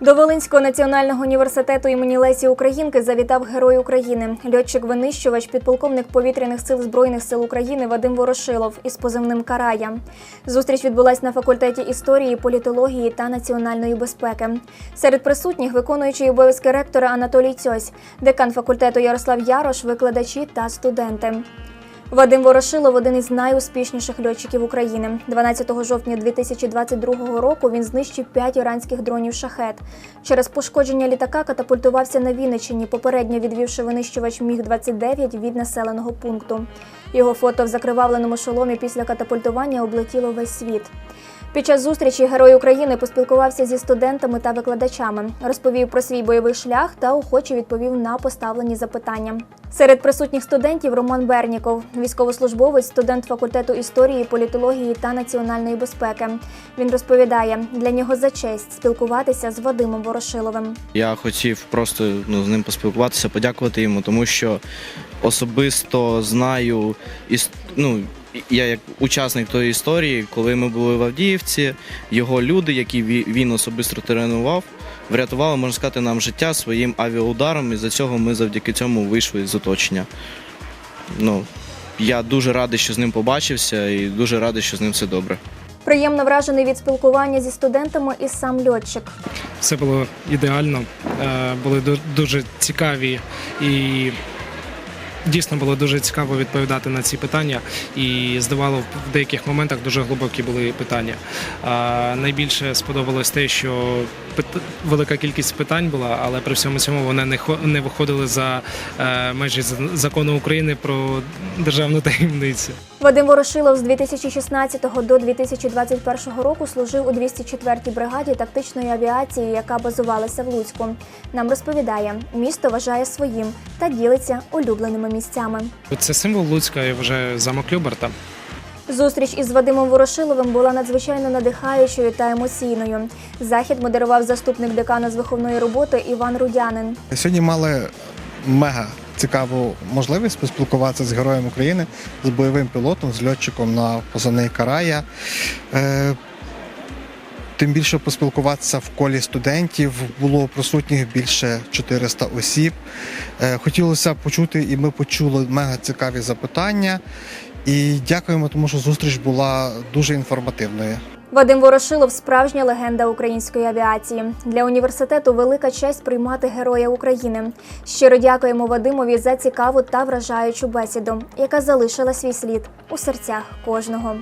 До Волинського національного університету імені Лесі Українки завітав Герой України, льотчик-винищувач, підполковник повітряних сил Збройних сил України Вадим Ворошилов із позивним Карая. Зустріч відбулась на факультеті історії, політології та національної безпеки. Серед присутніх виконуючий обов'язки ректора Анатолій Цьось, декан факультету Ярослав Ярош, викладачі та студенти. Вадим Ворошилов один із найуспішніших льотчиків України. 12 жовтня 2022 року він знищив п'ять іранських дронів шахет. Через пошкодження літака катапультувався на Вінниччині, попередньо відвівши винищувач Міг-29 від населеного пункту. Його фото в закривавленому шоломі після катапультування облетіло весь світ. Під час зустрічі Герой України поспілкувався зі студентами та викладачами, розповів про свій бойовий шлях та охоче відповів на поставлені запитання. Серед присутніх студентів Роман Берніков, військовослужбовець, студент факультету історії, політології та національної безпеки. Він розповідає, для нього за честь спілкуватися з Вадимом Ворошиловим. Я хотів просто ну, з ним поспілкуватися, подякувати йому, тому що особисто знаю ну, я як учасник тої історії, коли ми були в Авдіївці, його люди, які він особисто тренував, врятували, можна сказати, нам життя своїм авіаударом, і за цього ми завдяки цьому вийшли з оточення. Ну, я дуже радий, що з ним побачився, і дуже радий, що з ним все добре. Приємно вражений від спілкування зі студентами і сам льотчик. Все було ідеально, е, були дуже цікаві і дійсно було дуже цікаво відповідати на ці питання. І здавало в деяких моментах дуже глибокі були питання. Найбільше сподобалось те, що велика кількість питань була, але при всьому цьому вони не не виходили за е, межі закону України про державну таємницю. Вадим Ворошилов з 2016 до 2021 року служив у 204-й бригаді тактичної авіації, яка базувалася в Луцьку. Нам розповідає, місто вважає своїм та ділиться улюбленими місцями. Це символ Луцька, я вважаю, замок Люберта. Зустріч із Вадимом Ворошиловим була надзвичайно надихаючою та емоційною. Захід модерував заступник декана з виховної роботи Іван Рудянин. Сьогодні мали мега цікаву можливість поспілкуватися з героєм України, з бойовим пілотом, з льотчиком на позивний Карая. Е, Тим більше поспілкуватися в колі студентів було присутніх більше 400 осіб. Е, Хотілося почути, і ми почули мега цікаві запитання. І дякуємо, тому що зустріч була дуже інформативною. Вадим Ворошилов справжня легенда української авіації. Для університету велика честь приймати Героя України. Щиро дякуємо Вадимові за цікаву та вражаючу бесіду, яка залишила свій слід у серцях кожного.